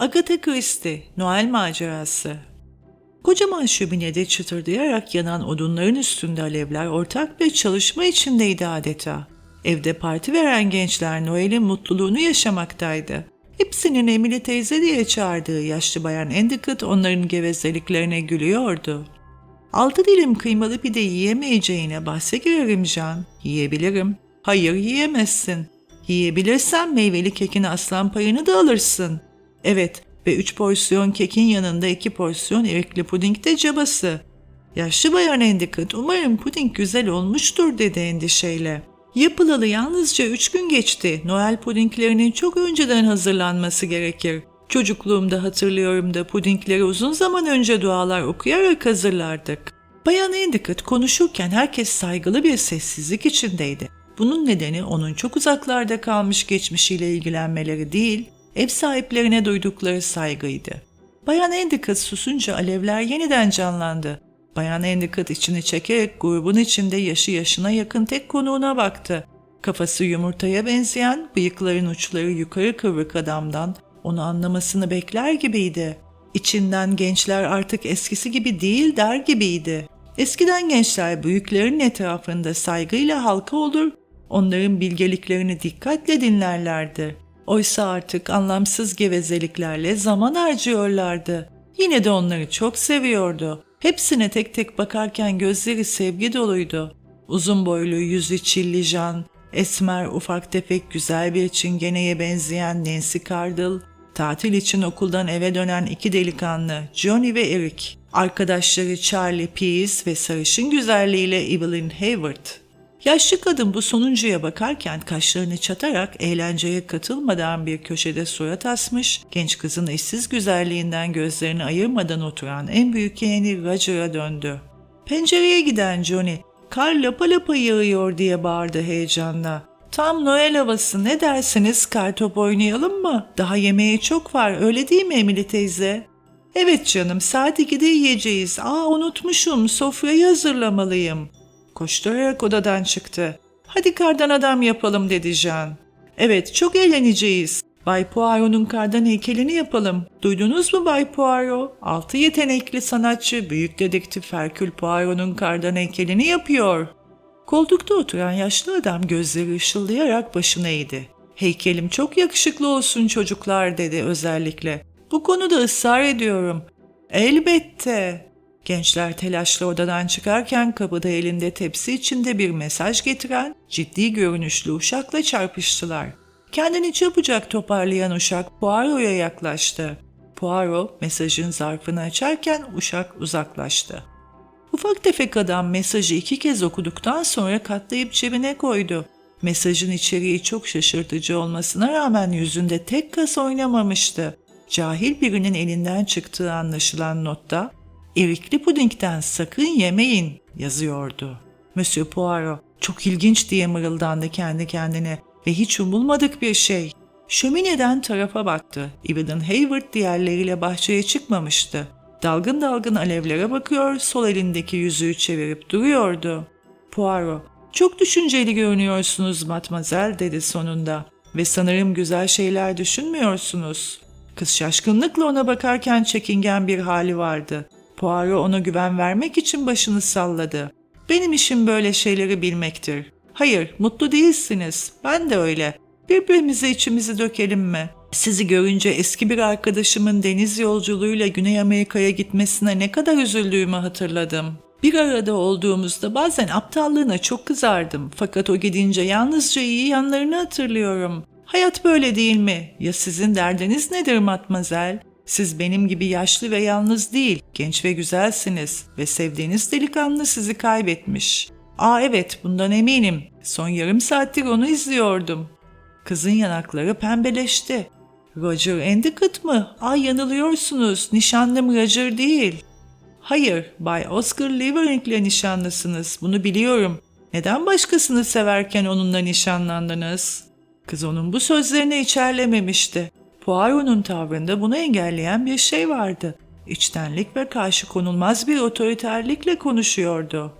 Agatha Christie, Noel Macerası Kocaman şöminede çıtırdayarak yanan odunların üstünde alevler ortak bir çalışma içindeydi adeta. Evde parti veren gençler Noel'in mutluluğunu yaşamaktaydı. Hepsinin Emily teyze diye çağırdığı yaşlı bayan Endicott onların gevezeliklerine gülüyordu. Altı dilim kıymalı pide yiyemeyeceğine bahse girerim Can. Yiyebilirim. Hayır yiyemezsin. Yiyebilirsen meyveli kekin aslan payını da alırsın. Evet ve üç porsiyon kekin yanında iki porsiyon erikli puding de cabası. Yaşlı bayan Endicott umarım puding güzel olmuştur dedi endişeyle. Yapılalı yalnızca üç gün geçti. Noel pudinglerinin çok önceden hazırlanması gerekir. Çocukluğumda hatırlıyorum da pudingleri uzun zaman önce dualar okuyarak hazırlardık. Bayan Endicott konuşurken herkes saygılı bir sessizlik içindeydi. Bunun nedeni onun çok uzaklarda kalmış geçmişiyle ilgilenmeleri değil, ev sahiplerine duydukları saygıydı. Bayan Endicott susunca alevler yeniden canlandı. Bayan Endicott içini çekerek grubun içinde yaşı yaşına yakın tek konuğuna baktı. Kafası yumurtaya benzeyen, bıyıkların uçları yukarı kıvrık adamdan onu anlamasını bekler gibiydi. İçinden gençler artık eskisi gibi değil der gibiydi. Eskiden gençler büyüklerin etrafında saygıyla halka olur, onların bilgeliklerini dikkatle dinlerlerdi. Oysa artık anlamsız gevezeliklerle zaman harcıyorlardı. Yine de onları çok seviyordu. Hepsine tek tek bakarken gözleri sevgi doluydu. Uzun boylu, yüzü çilli Jan, esmer, ufak tefek güzel bir çingeneye benzeyen Nancy Cardle, tatil için okuldan eve dönen iki delikanlı Johnny ve Eric, arkadaşları Charlie Pease ve sarışın güzelliğiyle Evelyn Hayward. Yaşlı kadın bu sonuncuya bakarken kaşlarını çatarak eğlenceye katılmadan bir köşede surat asmış, genç kızın eşsiz güzelliğinden gözlerini ayırmadan oturan en büyük yeğeni Roger'a döndü. Pencereye giden Johnny, kar lapa lapa yağıyor diye bağırdı heyecanla. Tam Noel havası ne dersiniz kartop oynayalım mı? Daha yemeğe çok var öyle değil mi Emily teyze? Evet canım saat 2'de yiyeceğiz. Aa unutmuşum sofrayı hazırlamalıyım. Koşturarak odadan çıktı. Hadi kardan adam yapalım dedi Jean. Evet çok eğleneceğiz. Bay Poirot'un kardan heykelini yapalım. Duydunuz mu Bay Poirot? Altı yetenekli sanatçı büyük dedektif Herkül Poirot'un kardan heykelini yapıyor. Koltukta oturan yaşlı adam gözleri ışıldayarak başını eğdi. Heykelim çok yakışıklı olsun çocuklar dedi özellikle. Bu konuda ısrar ediyorum. Elbette. Gençler telaşla odadan çıkarken kapıda elinde tepsi içinde bir mesaj getiren ciddi görünüşlü uşakla çarpıştılar. Kendini çabucak toparlayan uşak Poirot'a yaklaştı. Poirot mesajın zarfını açarken uşak uzaklaştı. Ufak tefek adam mesajı iki kez okuduktan sonra katlayıp cebine koydu. Mesajın içeriği çok şaşırtıcı olmasına rağmen yüzünde tek kas oynamamıştı. Cahil birinin elinden çıktığı anlaşılan notta erikli pudingden sakın yemeyin yazıyordu. Monsieur Poirot çok ilginç diye mırıldandı kendi kendine ve hiç umulmadık bir şey. Şömineden tarafa baktı. Evelyn Hayward diğerleriyle bahçeye çıkmamıştı. Dalgın dalgın alevlere bakıyor, sol elindeki yüzüğü çevirip duruyordu. Poirot, çok düşünceli görünüyorsunuz matmazel dedi sonunda. Ve sanırım güzel şeyler düşünmüyorsunuz. Kız şaşkınlıkla ona bakarken çekingen bir hali vardı. Poirot ona güven vermek için başını salladı. Benim işim böyle şeyleri bilmektir. Hayır, mutlu değilsiniz. Ben de öyle. Birbirimize içimizi dökelim mi? Sizi görünce eski bir arkadaşımın deniz yolculuğuyla Güney Amerika'ya gitmesine ne kadar üzüldüğümü hatırladım. Bir arada olduğumuzda bazen aptallığına çok kızardım fakat o gidince yalnızca iyi yanlarını hatırlıyorum. Hayat böyle değil mi? Ya sizin derdiniz nedir matmazel? Siz benim gibi yaşlı ve yalnız değil, genç ve güzelsiniz ve sevdiğiniz delikanlı sizi kaybetmiş. Aa evet, bundan eminim. Son yarım saattir onu izliyordum. Kızın yanakları pembeleşti. Roger Endicott mı? Ay yanılıyorsunuz. Nişanlım Roger değil. Hayır, Bay Oscar Levering'le nişanlısınız. Bunu biliyorum. Neden başkasını severken onunla nişanlandınız? Kız onun bu sözlerini içerlememişti. Poirot'un tavrında bunu engelleyen bir şey vardı. İçtenlik ve karşı konulmaz bir otoriterlikle konuşuyordu.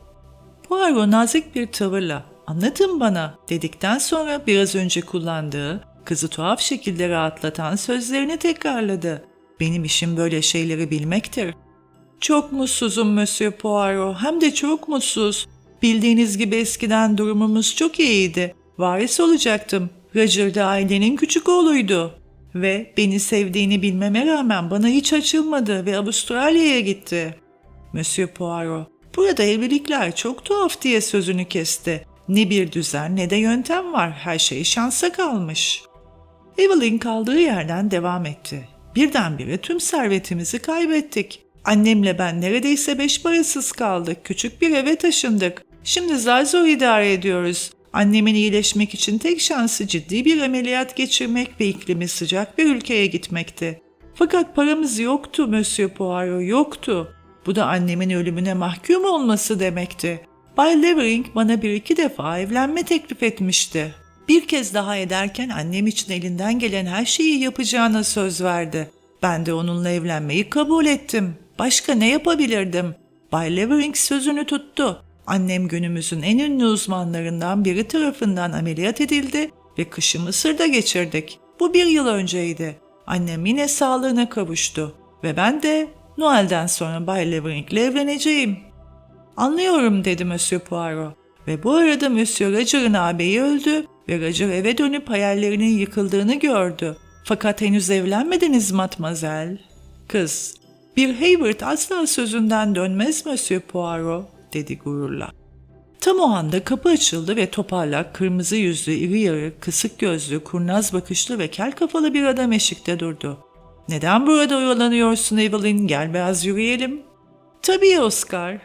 Poirot nazik bir tavırla anlatın bana dedikten sonra biraz önce kullandığı kızı tuhaf şekilde rahatlatan sözlerini tekrarladı. Benim işim böyle şeyleri bilmektir. Çok mutsuzum Monsieur Poirot. Hem de çok mutsuz. Bildiğiniz gibi eskiden durumumuz çok iyiydi. Varis olacaktım. Roger da ailenin küçük oğluydu. Ve beni sevdiğini bilmeme rağmen bana hiç açılmadı ve Avustralya'ya gitti. Monsieur Poirot, burada evlilikler çok tuhaf diye sözünü kesti. Ne bir düzen ne de yöntem var. Her şey şansa kalmış. Evelyn kaldığı yerden devam etti. Birdenbire tüm servetimizi kaybettik. Annemle ben neredeyse beş parasız kaldık. Küçük bir eve taşındık. Şimdi zar zor idare ediyoruz. Annemin iyileşmek için tek şansı ciddi bir ameliyat geçirmek ve iklimi sıcak bir ülkeye gitmekti. Fakat paramız yoktu Monsieur Poirot, yoktu. Bu da annemin ölümüne mahkum olması demekti. Bay Levering bana bir iki defa evlenme teklif etmişti. Bir kez daha ederken annem için elinden gelen her şeyi yapacağına söz verdi. Ben de onunla evlenmeyi kabul ettim. Başka ne yapabilirdim? Bay Levering sözünü tuttu. Annem günümüzün en ünlü uzmanlarından biri tarafından ameliyat edildi ve kışı Mısır'da geçirdik. Bu bir yıl önceydi. Annem yine sağlığına kavuştu ve ben de Noel'den sonra Bay Levering'le evleneceğim. Anlıyorum dedi Monsieur Poirot. Ve bu arada Monsieur Roger'ın ağabeyi öldü ve Roger eve dönüp hayallerinin yıkıldığını gördü. Fakat henüz evlenmediniz matmazel. Kız, bir Hayward asla sözünden dönmez Monsieur Poirot, dedi gururla. Tam o anda kapı açıldı ve toparlak, kırmızı yüzlü, iri yarı, kısık gözlü, kurnaz bakışlı ve kel kafalı bir adam eşikte durdu. Neden burada oyalanıyorsun Evelyn? Gel biraz yürüyelim. Tabii Oscar.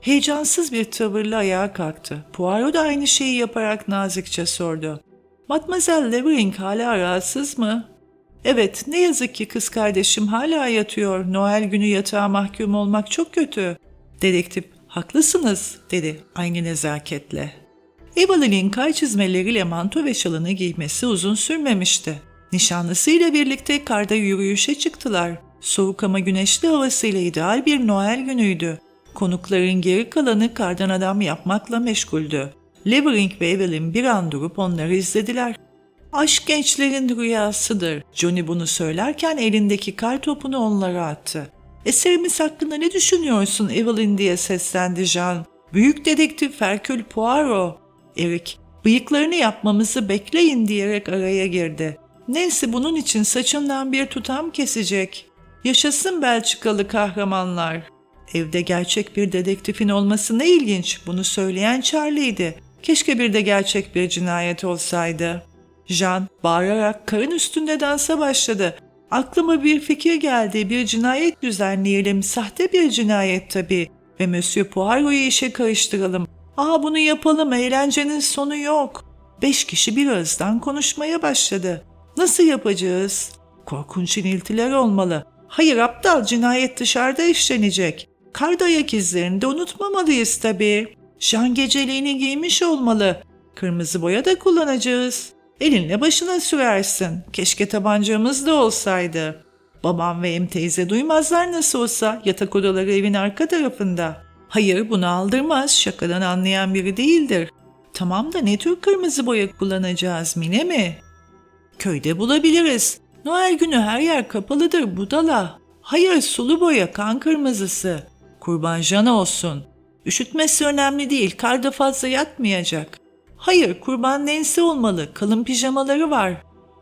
Heyecansız bir tavırla ayağa kalktı. Poirot da aynı şeyi yaparak nazikçe sordu. Mademoiselle Levering hala rahatsız mı? Evet, ne yazık ki kız kardeşim hala yatıyor. Noel günü yatağa mahkum olmak çok kötü. Dedektif, haklısınız, dedi aynı nezaketle. Evelyn'in kay çizmeleriyle manto ve şalını giymesi uzun sürmemişti. Nişanlısıyla birlikte karda yürüyüşe çıktılar. Soğuk ama güneşli havasıyla ideal bir Noel günüydü. Konukların geri kalanı kardan adam yapmakla meşguldü. Levering ve Evelyn bir an durup onları izlediler. Aşk gençlerin rüyasıdır. Johnny bunu söylerken elindeki kar topunu onlara attı. Eserimiz hakkında ne düşünüyorsun Evelyn diye seslendi Jean. Büyük dedektif Hercule Poirot. Eric, bıyıklarını yapmamızı bekleyin diyerek araya girdi. Neyse bunun için saçından bir tutam kesecek. Yaşasın Belçikalı kahramanlar. Evde gerçek bir dedektifin olması ne ilginç. Bunu söyleyen Charlie'ydi. Keşke bir de gerçek bir cinayet olsaydı. Jean bağırarak karın üstünde dansa başladı. Aklıma bir fikir geldi. Bir cinayet düzenleyelim. Sahte bir cinayet tabii. Ve Monsieur Poirot'u işe karıştıralım. Aa bunu yapalım. Eğlencenin sonu yok. Beş kişi bir ağızdan konuşmaya başladı. Nasıl yapacağız? Korkunç iniltiler olmalı. Hayır aptal cinayet dışarıda işlenecek. Kar dayak izlerini de unutmamalıyız tabii. Şan geceliğini giymiş olmalı. Kırmızı boya da kullanacağız. Elinle başına sürersin. Keşke tabancamız da olsaydı. Babam ve em teyze duymazlar nasıl olsa yatak odaları evin arka tarafında. Hayır bunu aldırmaz şakadan anlayan biri değildir. Tamam da ne tür kırmızı boya kullanacağız Mine mi? Köyde bulabiliriz. Noel günü her yer kapalıdır budala. Hayır sulu boya kan kırmızısı. Kurban jana olsun. Üşütmesi önemli değil karda fazla yatmayacak. Hayır kurban Nancy olmalı kalın pijamaları var.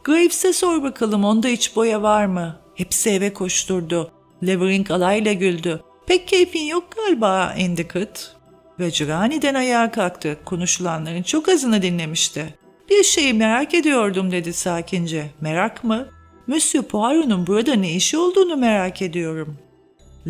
Graves'e sor bakalım onda hiç boya var mı? Hepsi eve koşturdu. Levering alayla güldü. Pek keyfin yok galiba Endicott. Roger aniden ayağa kalktı. Konuşulanların çok azını dinlemişti. Bir şeyi merak ediyordum dedi sakince. Merak mı? Monsieur Poirot'un burada ne işi olduğunu merak ediyorum.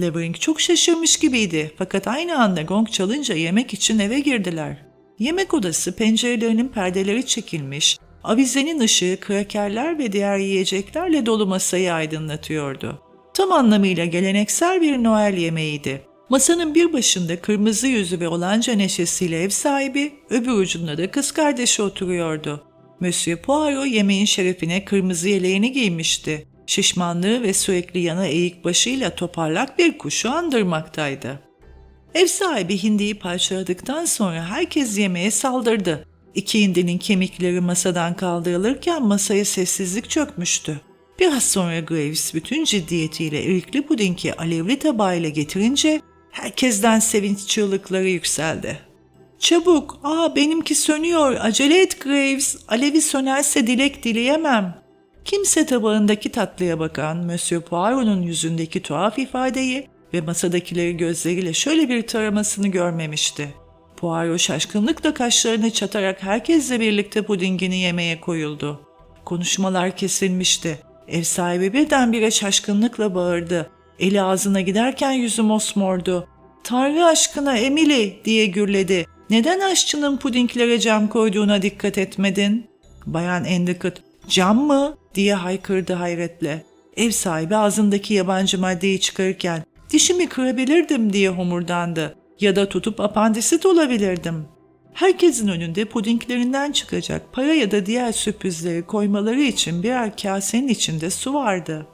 Levering çok şaşırmış gibiydi fakat aynı anda gong çalınca yemek için eve girdiler. Yemek odası pencerelerinin perdeleri çekilmiş, avizenin ışığı krakerler ve diğer yiyeceklerle dolu masayı aydınlatıyordu. Tam anlamıyla geleneksel bir Noel yemeğiydi. Masanın bir başında kırmızı yüzü ve olanca neşesiyle ev sahibi, öbür ucunda da kız kardeşi oturuyordu. Monsieur Poirot yemeğin şerefine kırmızı yeleğini giymişti. Şişmanlığı ve sürekli yana eğik başıyla toparlak bir kuşu andırmaktaydı. Ev sahibi hindiyi parçaladıktan sonra herkes yemeğe saldırdı. İki hindinin kemikleri masadan kaldırılırken masaya sessizlik çökmüştü. Biraz sonra Graves bütün ciddiyetiyle erikli pudingi alevli tabağıyla getirince herkesten sevinç çığlıkları yükseldi. Çabuk, aa benimki sönüyor, acele et Graves, alevi sönerse dilek dileyemem. Kimse tabağındaki tatlıya bakan Monsieur Poirot'un yüzündeki tuhaf ifadeyi ve masadakileri gözleriyle şöyle bir taramasını görmemişti. Poirot şaşkınlıkla kaşlarını çatarak herkesle birlikte pudingini yemeye koyuldu. Konuşmalar kesilmişti. Ev sahibi birdenbire şaşkınlıkla bağırdı. Eli ağzına giderken yüzü mosmordu. Tanrı aşkına Emily diye gürledi. Neden aşçının pudinglere cam koyduğuna dikkat etmedin? Bayan Endicott, cam mı? diye haykırdı hayretle. Ev sahibi ağzındaki yabancı maddeyi çıkarırken dişimi kırabilirdim diye homurdandı. Ya da tutup apandisit olabilirdim. Herkesin önünde pudinglerinden çıkacak para ya da diğer sürprizleri koymaları için birer kasenin içinde su vardı.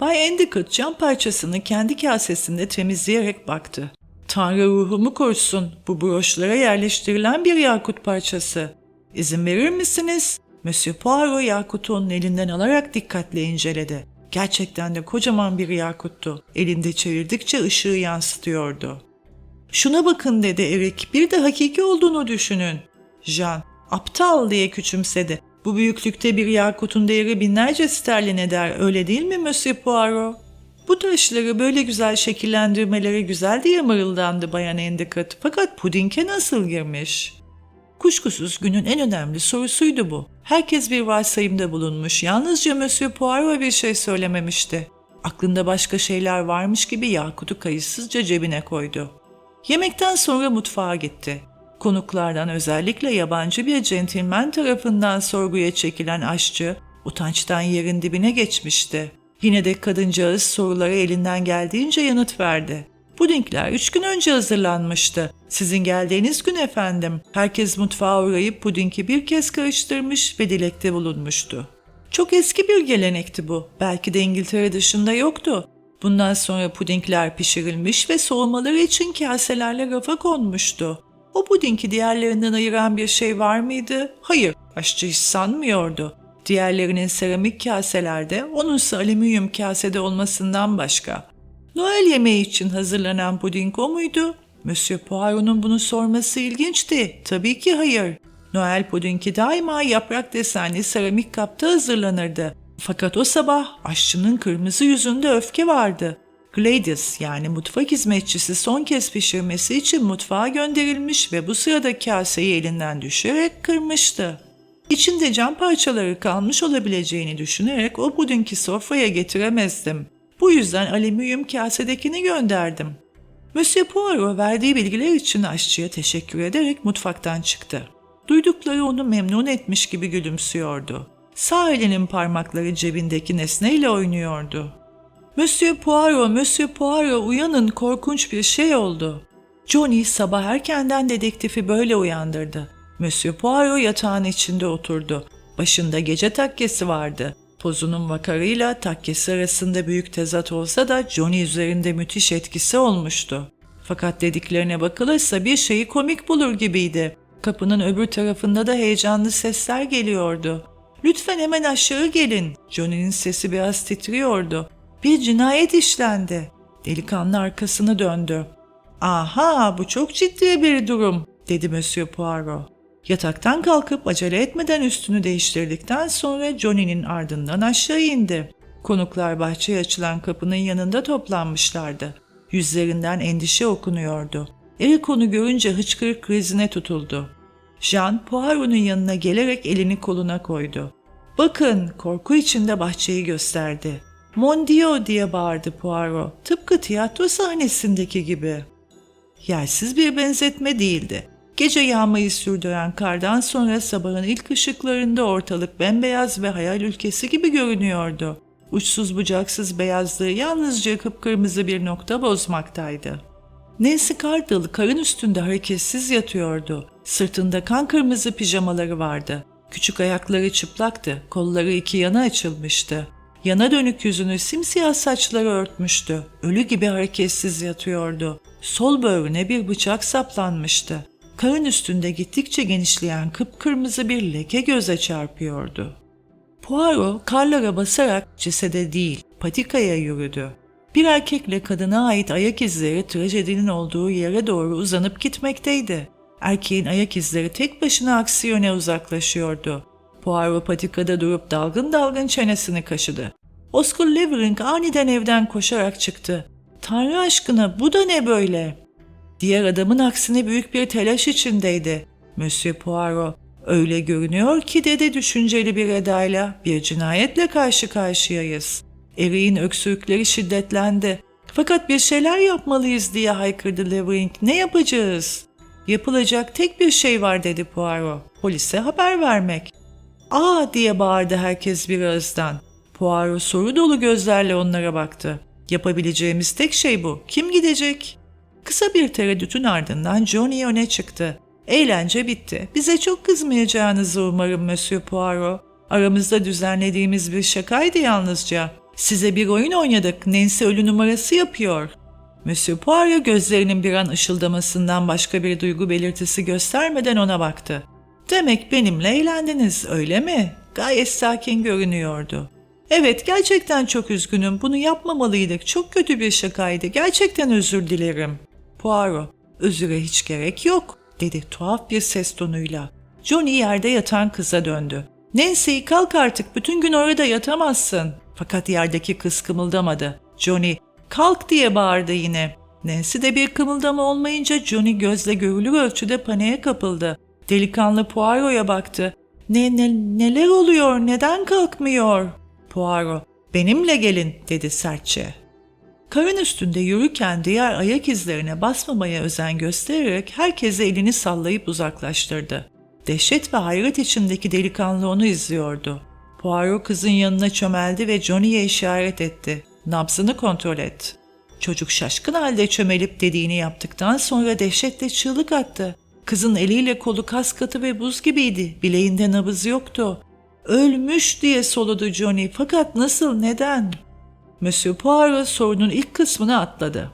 Bay Endicott cam parçasını kendi kasesinde temizleyerek baktı. Tanrı ruhumu korusun, bu broşlara yerleştirilen bir yakut parçası. İzin verir misiniz? Monsieur Poirot yakutu onun elinden alarak dikkatle inceledi. Gerçekten de kocaman bir yakuttu. Elinde çevirdikçe ışığı yansıtıyordu. Şuna bakın dedi Erik, bir de hakiki olduğunu düşünün. Jean, aptal diye küçümsedi. Bu büyüklükte bir yakutun değeri binlerce sterlin eder, öyle değil mi Monsieur Poirot? Bu taşları böyle güzel şekillendirmeleri güzel diye mırıldandı Bayan Endicott. Fakat pudinge nasıl girmiş? Kuşkusuz günün en önemli sorusuydu bu. Herkes bir varsayımda bulunmuş. Yalnızca Monsieur Poirot bir şey söylememişti. Aklında başka şeyler varmış gibi Yakut'u kayıtsızca cebine koydu. Yemekten sonra mutfağa gitti. Konuklardan özellikle yabancı bir centilmen tarafından sorguya çekilen aşçı utançtan yerin dibine geçmişti. Yine de kadıncağız sorulara elinden geldiğince yanıt verdi. Pudingler üç gün önce hazırlanmıştı. Sizin geldiğiniz gün efendim. Herkes mutfağa uğrayıp pudingi bir kez karıştırmış ve dilekte bulunmuştu. Çok eski bir gelenekti bu. Belki de İngiltere dışında yoktu. Bundan sonra pudingler pişirilmiş ve soğumaları için kaselerle rafa konmuştu. O pudingi diğerlerinden ayıran bir şey var mıydı? Hayır, aşçı hiç sanmıyordu. Diğerlerinin seramik kaselerde, onunsa alüminyum kasede olmasından başka. Noel yemeği için hazırlanan puding o muydu? Monsieur Poirot'un bunu sorması ilginçti. Tabii ki hayır. Noel pudingi daima yaprak desenli seramik kapta hazırlanırdı. Fakat o sabah aşçının kırmızı yüzünde öfke vardı. Gladys yani mutfak hizmetçisi son kez pişirmesi için mutfağa gönderilmiş ve bu sırada kaseyi elinden düşürerek kırmıştı. İçinde cam parçaları kalmış olabileceğini düşünerek o pudingi sofraya getiremezdim. Bu yüzden alüminyum kasedekini gönderdim. Monsieur Poirot verdiği bilgiler için aşçıya teşekkür ederek mutfaktan çıktı. Duydukları onu memnun etmiş gibi gülümsüyordu. Sağ elinin parmakları cebindeki nesneyle oynuyordu. Monsieur Poirot, Monsieur Poirot uyanın korkunç bir şey oldu. Johnny sabah erkenden dedektifi böyle uyandırdı. Monsieur Poirot yatağın içinde oturdu. Başında gece takkesi vardı. Pozunun vakarıyla takkesi arasında büyük tezat olsa da Johnny üzerinde müthiş etkisi olmuştu. Fakat dediklerine bakılırsa bir şeyi komik bulur gibiydi. Kapının öbür tarafında da heyecanlı sesler geliyordu. Lütfen hemen aşağı gelin. Johnny'nin sesi biraz titriyordu. Bir cinayet işlendi. Delikanlı arkasını döndü. Aha bu çok ciddi bir durum dedi Monsieur Poirot. Yataktan kalkıp acele etmeden üstünü değiştirdikten sonra Johnny'nin ardından aşağı indi. Konuklar bahçeye açılan kapının yanında toplanmışlardı. Yüzlerinden endişe okunuyordu. Eric onu görünce hıçkırık krizine tutuldu. Jean Poirot'un yanına gelerek elini koluna koydu. Bakın korku içinde bahçeyi gösterdi. Mon Dieu diye bağırdı Poirot. Tıpkı tiyatro sahnesindeki gibi. Yersiz bir benzetme değildi. Gece yağmayı sürdüren kardan sonra sabahın ilk ışıklarında ortalık bembeyaz ve hayal ülkesi gibi görünüyordu. Uçsuz bucaksız beyazlığı yalnızca kıpkırmızı bir nokta bozmaktaydı. Nancy Cardle karın üstünde hareketsiz yatıyordu. Sırtında kan kırmızı pijamaları vardı. Küçük ayakları çıplaktı, kolları iki yana açılmıştı. Yana dönük yüzünü simsiyah saçları örtmüştü. Ölü gibi hareketsiz yatıyordu. Sol böğrüne bir bıçak saplanmıştı. Karın üstünde gittikçe genişleyen kıpkırmızı bir leke göze çarpıyordu. Poirot karlara basarak cesede değil patikaya yürüdü. Bir erkekle kadına ait ayak izleri trajedinin olduğu yere doğru uzanıp gitmekteydi. Erkeğin ayak izleri tek başına aksi yöne uzaklaşıyordu. Poirot patikada durup dalgın dalgın çenesini kaşıdı. Oscar Levering aniden evden koşarak çıktı. Tanrı aşkına bu da ne böyle? Diğer adamın aksine büyük bir telaş içindeydi. Monsieur Poirot, öyle görünüyor ki dedi düşünceli bir edayla bir cinayetle karşı karşıyayız. Eriğin öksürükleri şiddetlendi. Fakat bir şeyler yapmalıyız diye haykırdı Levering. Ne yapacağız? Yapılacak tek bir şey var dedi Poirot. Polise haber vermek. Aa diye bağırdı herkes bir ağızdan. Poirot soru dolu gözlerle onlara baktı. Yapabileceğimiz tek şey bu. Kim gidecek? Kısa bir tereddütün ardından Johnny öne çıktı. Eğlence bitti. Bize çok kızmayacağınızı umarım Monsieur Poirot. Aramızda düzenlediğimiz bir şakaydı yalnızca. Size bir oyun oynadık. Nancy ölü numarası yapıyor. Monsieur Poirot gözlerinin bir an ışıldamasından başka bir duygu belirtisi göstermeden ona baktı. Demek benimle eğlendiniz öyle mi? Gayet sakin görünüyordu. Evet gerçekten çok üzgünüm. Bunu yapmamalıydık. Çok kötü bir şakaydı. Gerçekten özür dilerim. Poirot, özüre hiç gerek yok dedi tuhaf bir ses tonuyla. Johnny yerde yatan kıza döndü. Nancy kalk artık bütün gün orada yatamazsın. Fakat yerdeki kız kımıldamadı. Johnny kalk diye bağırdı yine. Nancy de bir kımıldama olmayınca Johnny gözle görülür ölçüde paniğe kapıldı. Delikanlı Poirot'a baktı. Ne, ne, neler oluyor neden kalkmıyor? Poirot benimle gelin dedi sertçe. Karın üstünde yürürken diğer ayak izlerine basmamaya özen göstererek herkese elini sallayıp uzaklaştırdı. Dehşet ve hayret içindeki delikanlı onu izliyordu. Poirot kızın yanına çömeldi ve Johnny'ye işaret etti. Nabzını kontrol et. Çocuk şaşkın halde çömelip dediğini yaptıktan sonra dehşetle çığlık attı. Kızın eliyle kolu kas katı ve buz gibiydi. Bileğinde nabız yoktu. Ölmüş diye soludu Johnny. Fakat nasıl, neden? Monsieur Poirot sorunun ilk kısmını atladı.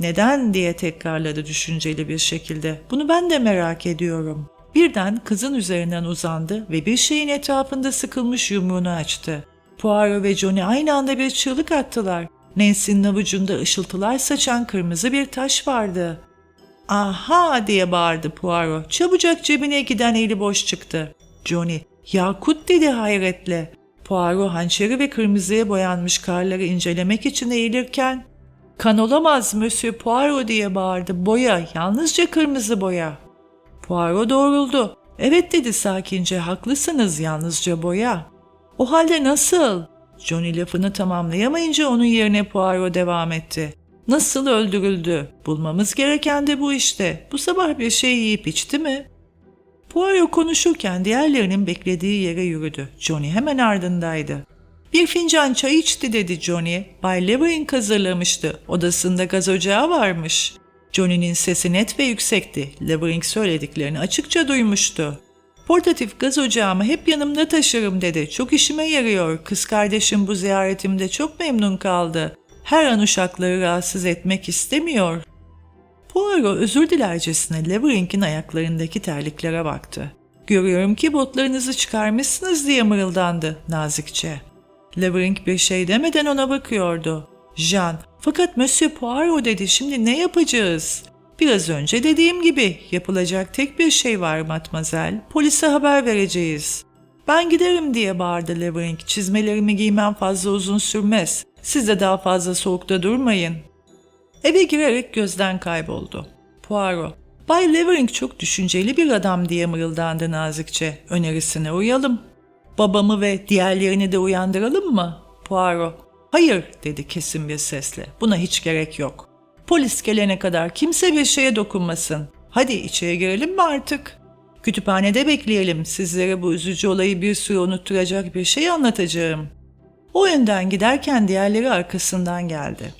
Neden diye tekrarladı düşünceli bir şekilde. Bunu ben de merak ediyorum. Birden kızın üzerinden uzandı ve bir şeyin etrafında sıkılmış yumruğunu açtı. Poirot ve Johnny aynı anda bir çığlık attılar. Nancy'nin avucunda ışıltılar saçan kırmızı bir taş vardı. Aha diye bağırdı Poirot. Çabucak cebine giden eli boş çıktı. Johnny, Yakut dedi hayretle. Poirot hançeri ve kırmızıya boyanmış karları incelemek için eğilirken ''Kan olamaz Monsieur Poirot'' diye bağırdı. ''Boya, yalnızca kırmızı boya.'' Poirot doğruldu. ''Evet'' dedi sakince, ''haklısınız yalnızca boya.'' ''O halde nasıl?'' Johnny lafını tamamlayamayınca onun yerine Poirot devam etti. Nasıl öldürüldü? Bulmamız gereken de bu işte. Bu sabah bir şey yiyip içti mi? Poirot konuşurken diğerlerinin beklediği yere yürüdü. Johnny hemen ardındaydı. Bir fincan çay içti dedi Johnny. Bay Levering hazırlamıştı. Odasında gaz ocağı varmış. Johnny'nin sesi net ve yüksekti. Levering söylediklerini açıkça duymuştu. Portatif gaz ocağımı hep yanımda taşırım dedi. Çok işime yarıyor. Kız kardeşim bu ziyaretimde çok memnun kaldı. Her an uşakları rahatsız etmek istemiyor. Poirot özür dilercesine Levering'in ayaklarındaki terliklere baktı. Görüyorum ki botlarınızı çıkarmışsınız diye mırıldandı nazikçe. Levering bir şey demeden ona bakıyordu. Jean, fakat Monsieur Poirot dedi şimdi ne yapacağız? Biraz önce dediğim gibi yapılacak tek bir şey var matmazel. Polise haber vereceğiz. Ben giderim diye bağırdı Levering. Çizmelerimi giymem fazla uzun sürmez. Siz de daha fazla soğukta durmayın. Eve girerek gözden kayboldu. Poirot, Bay Levering çok düşünceli bir adam diye mırıldandı nazikçe. Önerisine uyalım. Babamı ve diğerlerini de uyandıralım mı? Poirot, hayır dedi kesin bir sesle. Buna hiç gerek yok. Polis gelene kadar kimse bir şeye dokunmasın. Hadi içeri girelim mi artık? Kütüphanede bekleyelim. Sizlere bu üzücü olayı bir süre unutturacak bir şey anlatacağım. O yönden giderken diğerleri arkasından geldi.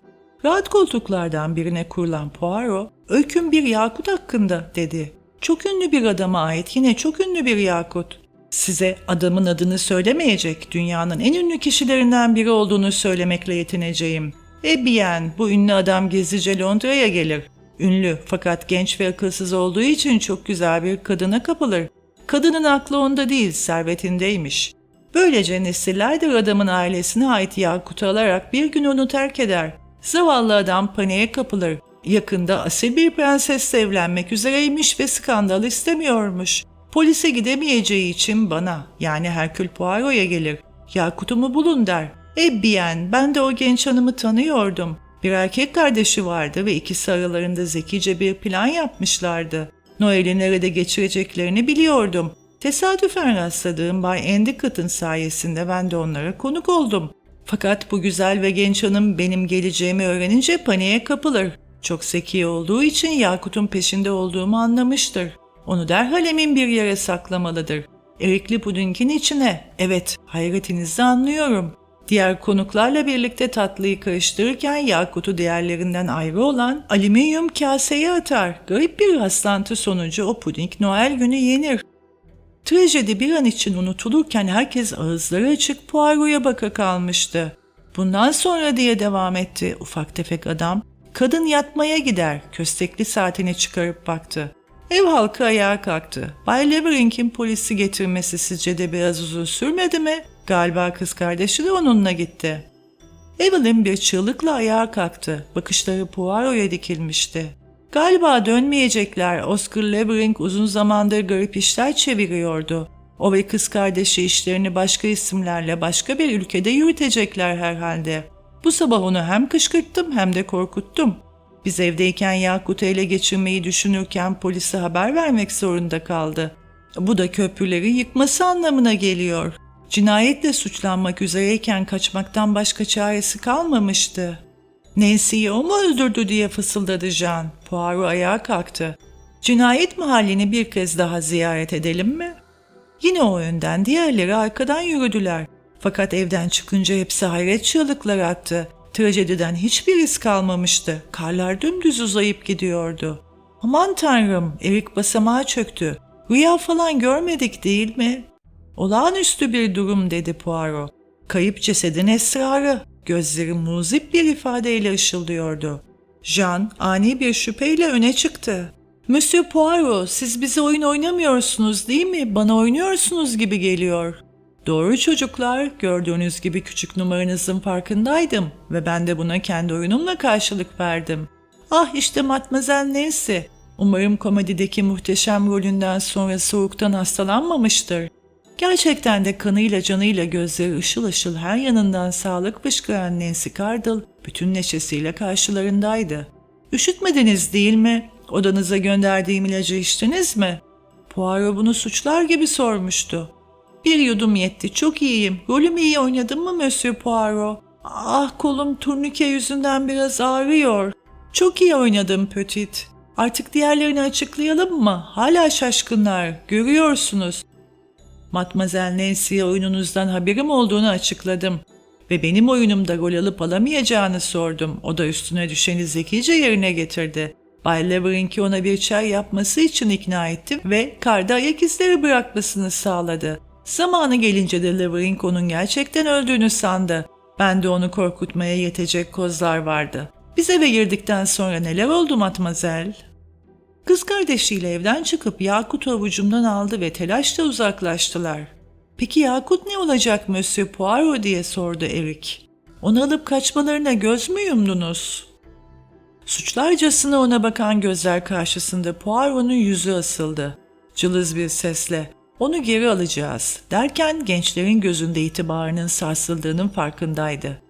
Rahat koltuklardan birine kurulan Poirot, öyküm bir yakut hakkında dedi. Çok ünlü bir adama ait yine çok ünlü bir yakut. Size adamın adını söylemeyecek, dünyanın en ünlü kişilerinden biri olduğunu söylemekle yetineceğim. E bien, bu ünlü adam gizlice Londra'ya gelir. Ünlü fakat genç ve akılsız olduğu için çok güzel bir kadına kapılır. Kadının aklı onda değil, servetindeymiş. Böylece nesillerdir adamın ailesine ait Yakut'u alarak bir gün onu terk eder. Zavallı adam paniğe kapılır. Yakında asil bir prensesle evlenmek üzereymiş ve skandal istemiyormuş. Polise gidemeyeceği için bana yani Herkül Poirot'a gelir. Yakut'umu bulun der. E bien ben de o genç hanımı tanıyordum. Bir erkek kardeşi vardı ve ikisi aralarında zekice bir plan yapmışlardı. Noel'i nerede geçireceklerini biliyordum. Tesadüfen rastladığım Bay Endicott'ın sayesinde ben de onlara konuk oldum. Fakat bu güzel ve genç hanım benim geleceğimi öğrenince paniğe kapılır. Çok zeki olduğu için Yakut'un peşinde olduğumu anlamıştır. Onu derhal emin bir yere saklamalıdır. Erikli pudingin içine. Evet, hayretinizi anlıyorum. Diğer konuklarla birlikte tatlıyı karıştırırken Yakut'u diğerlerinden ayrı olan alüminyum kaseye atar. Garip bir rastlantı sonucu o puding Noel günü yenir. Trajedi bir an için unutulurken herkes ağızları açık Poirot'a baka kalmıştı. Bundan sonra diye devam etti ufak tefek adam. Kadın yatmaya gider. Köstekli saatini çıkarıp baktı. Ev halkı ayağa kalktı. Bay Leverink'in polisi getirmesi sizce de biraz uzun sürmedi mi? Galiba kız kardeşi de onunla gitti. Evelyn bir çığlıkla ayağa kalktı. Bakışları Poirot'a dikilmişti. Galiba dönmeyecekler. Oscar Leverink uzun zamandır garip işler çeviriyordu. O ve kız kardeşi işlerini başka isimlerle başka bir ülkede yürütecekler herhalde. Bu sabah onu hem kışkırttım hem de korkuttum. Biz evdeyken Yakut'u ele geçirmeyi düşünürken polise haber vermek zorunda kaldı. Bu da köprüleri yıkması anlamına geliyor. Cinayetle suçlanmak üzereyken kaçmaktan başka çaresi kalmamıştı. Nancy'yi o mu öldürdü diye fısıldadı Jean. Poirot ayağa kalktı. Cinayet mahallini bir kez daha ziyaret edelim mi? Yine o önden diğerleri arkadan yürüdüler. Fakat evden çıkınca hepsi hayret çığlıklar attı. Trajediden hiçbir iz kalmamıştı. Karlar dümdüz uzayıp gidiyordu. Aman tanrım, Erik basamağa çöktü. Rüya falan görmedik değil mi? Olağanüstü bir durum dedi Poirot. Kayıp cesedin esrarı. Gözleri muzip bir ifadeyle ışıldıyordu. Jean ani bir şüpheyle öne çıktı. Monsieur Poirot, siz bize oyun oynamıyorsunuz değil mi? Bana oynuyorsunuz gibi geliyor. Doğru çocuklar, gördüğünüz gibi küçük numaranızın farkındaydım ve ben de buna kendi oyunumla karşılık verdim. Ah işte Matmazel Nancy. Umarım komedideki muhteşem rolünden sonra soğuktan hastalanmamıştır. Gerçekten de kanıyla canıyla gözleri ışıl ışıl her yanından sağlık fışkıran Nancy Cardle bütün neşesiyle karşılarındaydı. Üşütmediniz değil mi? Odanıza gönderdiğim ilacı içtiniz mi? Poirot bunu suçlar gibi sormuştu. Bir yudum yetti, çok iyiyim. Rolümü iyi oynadım mı Monsieur Poirot? Ah kolum turnike yüzünden biraz ağrıyor. Çok iyi oynadım Petit. Artık diğerlerini açıklayalım mı? Hala şaşkınlar, görüyorsunuz. Matmazel Nancy'ye oyununuzdan haberim olduğunu açıkladım ve benim oyunumda rol alıp alamayacağını sordum. O da üstüne düşeni zekice yerine getirdi. Bay Leverink'i ona bir çay yapması için ikna etti ve karda ayak izleri bırakmasını sağladı. Zamanı gelince de Leverink onun gerçekten öldüğünü sandı. Ben de onu korkutmaya yetecek kozlar vardı. Biz eve girdikten sonra neler oldu matmazel? Kız kardeşiyle evden çıkıp Yakut'u avucumdan aldı ve telaşla uzaklaştılar. Peki Yakut ne olacak Monsieur Poirot diye sordu Erik. Onu alıp kaçmalarına göz mü yumdunuz? Suçlarcasına ona bakan gözler karşısında Poirot'un yüzü asıldı. Cılız bir sesle onu geri alacağız derken gençlerin gözünde itibarının sarsıldığının farkındaydı.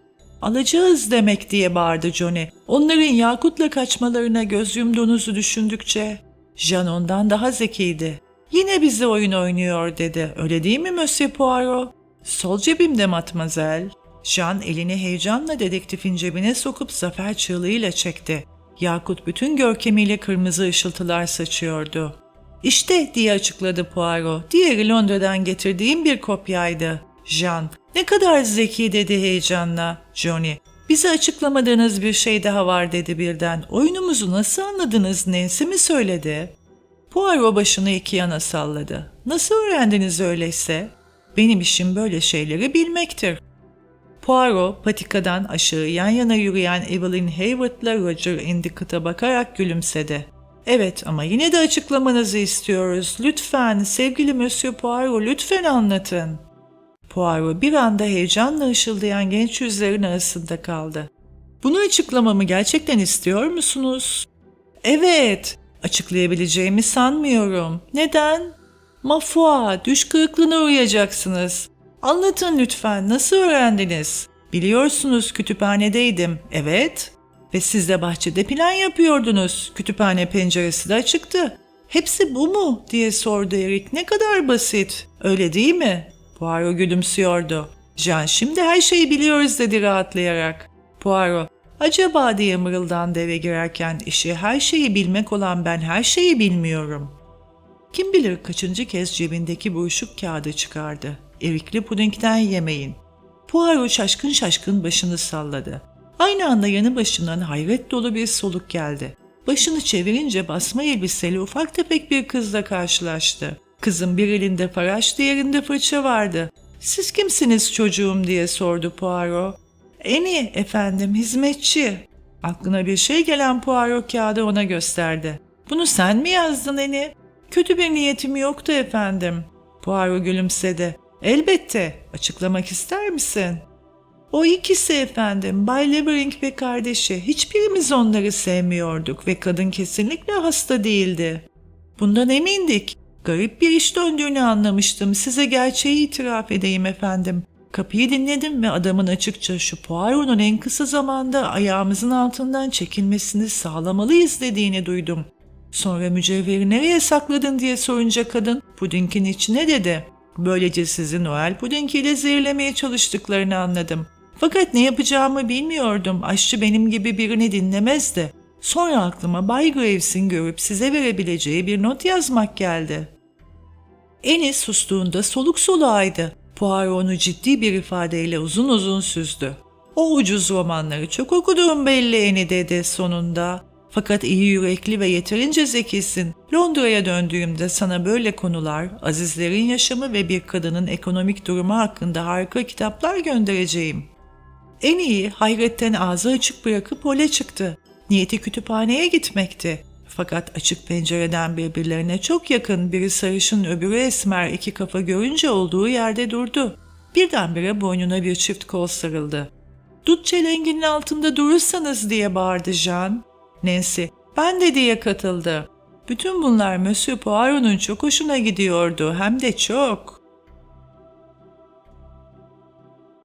Alacağız demek diye bağırdı Johnny. Onların Yakut'la kaçmalarına göz yumduğunuzu düşündükçe. Jean ondan daha zekiydi. Yine bizi oyun oynuyor dedi. Öyle değil mi Monsieur Poirot? Sol cebimde matmazel. Jean elini heyecanla dedektifin cebine sokup zafer çığlığıyla çekti. Yakut bütün görkemiyle kırmızı ışıltılar saçıyordu. İşte diye açıkladı Poirot. Diğeri Londra'dan getirdiğim bir kopyaydı. Jean, ne kadar zeki dedi heyecanla. Johnny, bize açıklamadığınız bir şey daha var dedi birden. Oyunumuzu nasıl anladınız Nancy mi söyledi? Poirot başını iki yana salladı. Nasıl öğrendiniz öyleyse? Benim işim böyle şeyleri bilmektir. Poirot patikadan aşağı yan yana yürüyen Evelyn Hayward'la Roger Endicott'a bakarak gülümsedi. Evet ama yine de açıklamanızı istiyoruz. Lütfen sevgili Monsieur Poirot lütfen anlatın. Poirot bir anda heyecanla ışıldayan genç yüzlerin arasında kaldı. Bunu açıklamamı gerçekten istiyor musunuz? Evet, açıklayabileceğimi sanmıyorum. Neden? Mafua, düş kırıklığına uğrayacaksınız. Anlatın lütfen, nasıl öğrendiniz? Biliyorsunuz kütüphanedeydim, evet. Ve siz de bahçede plan yapıyordunuz. Kütüphane penceresi de açıktı. Hepsi bu mu? diye sordu Eric. Ne kadar basit. Öyle değil mi? Poirot gülümsüyordu. Jean şimdi her şeyi biliyoruz dedi rahatlayarak. Poirot acaba diye mırıldandı eve girerken işi her şeyi bilmek olan ben her şeyi bilmiyorum. Kim bilir kaçıncı kez cebindeki buruşuk kağıdı çıkardı. Erikli pudingden yemeyin. Poirot şaşkın şaşkın başını salladı. Aynı anda yanı başından hayret dolu bir soluk geldi. Başını çevirince basma elbiseli ufak tefek bir kızla karşılaştı. Kızın bir elinde faraş, diğerinde fırça vardı. Siz kimsiniz çocuğum diye sordu Poirot. Eni efendim, hizmetçi. Aklına bir şey gelen Poirot kağıdı ona gösterdi. Bunu sen mi yazdın Eni? Kötü bir niyetim yoktu efendim. Poirot gülümsedi. Elbette. Açıklamak ister misin? O ikisi efendim, Bay Leverink ve kardeşi. Hiçbirimiz onları sevmiyorduk ve kadın kesinlikle hasta değildi. Bundan emindik. Garip bir iş döndüğünü anlamıştım. Size gerçeği itiraf edeyim efendim. Kapıyı dinledim ve adamın açıkça şu Poirot'un en kısa zamanda ayağımızın altından çekilmesini sağlamalıyız dediğini duydum. Sonra mücevheri nereye sakladın diye sorunca kadın pudingin içine dedi. Böylece sizi Noel pudingiyle zehirlemeye çalıştıklarını anladım. Fakat ne yapacağımı bilmiyordum. Aşçı benim gibi birini dinlemezdi. Sonra aklıma Bay Graves'in görüp size verebileceği bir not yazmak geldi. Enis sustuğunda soluk soluğaydı. Poirot onu ciddi bir ifadeyle uzun uzun süzdü. O ucuz romanları çok okuduğum belli Eni dedi sonunda. Fakat iyi yürekli ve yeterince zekisin. Londra'ya döndüğümde sana böyle konular, azizlerin yaşamı ve bir kadının ekonomik durumu hakkında harika kitaplar göndereceğim. En iyi hayretten ağzı açık bırakıp hole çıktı. Niyeti kütüphaneye gitmekti. Fakat açık pencereden birbirlerine çok yakın biri sarışın öbürü esmer iki kafa görünce olduğu yerde durdu. Birdenbire boynuna bir çift kol sarıldı. Dut çelenginin altında durursanız diye bağırdı Jean. Nancy, ben de diye katıldı. Bütün bunlar Monsieur Poirot'un çok hoşuna gidiyordu hem de çok.